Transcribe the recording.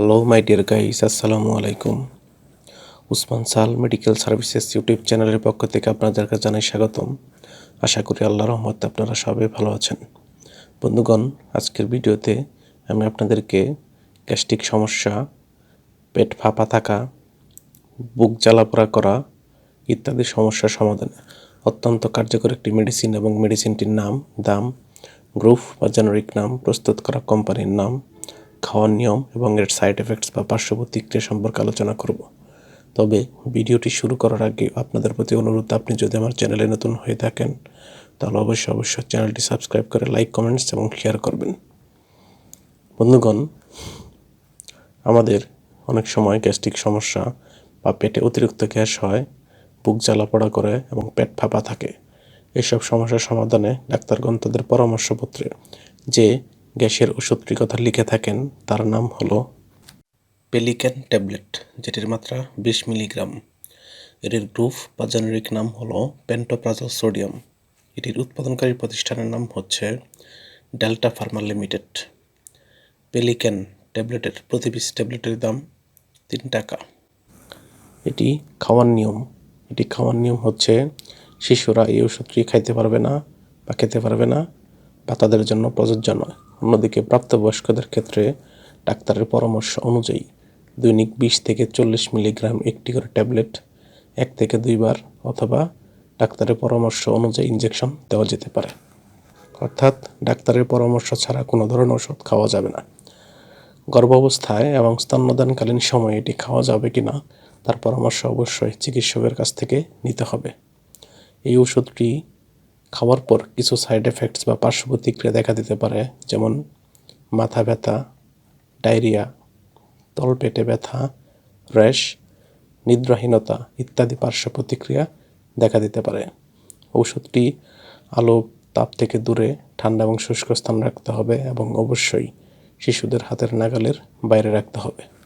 Hello my dear guys আসসালামু আলাইকুম উসমান সাল মেডিকেল সার্ভিসেস ইউটিউব চ্যানেলের পক্ষ থেকে আপনাদেরকে জানাই স্বাগতম। আশা করি আল্লাহ রহমতে আপনারা সবাই ভালো আছেন। বন্ধুগণ, আজকের ভিডিওতে আমি আপনাদেরকে গ্যাস্ট্রিক সমস্যা, পেট ফাঁপা থাকা, বুক জ্বালাপোড়া করা ইত্যাদি সমস্যার সমাধানে। অত্যন্ত কার্যকর একটি মেডিসিন এবং মেডিসিনটির নাম, দাম গ্রুপ বা জেনারিক নাম প্রস্তুত করা কোম্পানির নাম। খাওয়ার নিয়ম এবং এর সাইড এফেক্টস বা পার্শ্ব প্রতিক্রিয়া সম্পর্কে আলোচনা করব। তবে ভিডিওটি শুরু করার আগে আপনাদের প্রতি অনুরোধ, আপনি যদি আমার চ্যানেলে নতুন হয়ে থাকেন, তাহলে অবশ্যই অবশ্যই চ্যানেলটি সাবস্ক্রাইব করে লাইক কমেন্টস এবং শেয়ার করবেন। বন্ধুগণ, আমাদের অনেক সময় গ্যাস্ট্রিক সমস্যা বা পেটে অতিরিক্ত গ্যাস হয়, বুক জ্বালাপোড়া করে এবং পেট ফাঁপা থাকে। এসব সমস্যার সমাধানে ডাক্তারগণ তাদের পরামর্শপত্রে যে গ্যাসের ওষুধটির কথা লিখে থাকেন, তার নাম হলো পেলিক্যান ট্যাবলেট, যেটির মাত্রা বিশ মিলিগ্রাম। এটির গ্রুপ বা জেনারিক নাম হলো পেন্টোপ্রাজল সোডিয়াম। এটির উৎপাদনকারী প্রতিষ্ঠানের নাম হচ্ছে ডেল্টা ফার্মা লিমিটেড। পেলিক্যান ট্যাবলেটের প্রতি পিস ট্যাবলেটের দাম তিন টাকা। এটি খাওয়ার নিয়ম। এটি খাওয়ার নিয়ম হচ্ছে, শিশুরা এই ওষুধটি খাইতে পারবে না বা খেতে পারবে না। বা তাদের জন্য প্রযোজ্য নয়। অন্যদিকে প্রাপ্তবয়স্কদের ক্ষেত্রে ডাক্তারের পরামর্শ অনুযায়ী দৈনিক বিশ থেকে চল্লিশ মিলিগ্রাম একটি করে ট্যাবলেট এক থেকে দুইবার অথবা ডাক্তারের পরামর্শ অনুযায়ী ইঞ্জেকশন দেওয়া যেতে পারে। অর্থাৎ ডাক্তারের পরামর্শ ছাড়া কোনো ধরনের ওষুধ খাওয়া যাবে না। গর্ভাবস্থায় এবং স্তন্যদানকালীন সময়ে এটি খাওয়া যাবে কি না, তার পরামর্শ অবশ্যই চিকিৎসকের কাছ থেকে নিতে হবে। এই ওষুধটি খাওয়ার পর কিছু সাইড এফেক্টস বা পার্শ্ব প্রতিক্রিয়া দেখা দিতে পারে, যেমন মাথা ব্যথা ডায়রিয়া তলপেটে ব্যথা র্যাশ নিদ্রাহীনতা ইত্যাদি পার্শ্ব প্রতিক্রিয়া দেখা দিতে পারে। ওষুধটি আলো, তাপ থেকে দূরে, ঠান্ডা এবং শুষ্ক স্থান রাখতে হবে এবং অবশ্যই শিশুদের হাতের নাগালের বাইরে রাখতে হবে।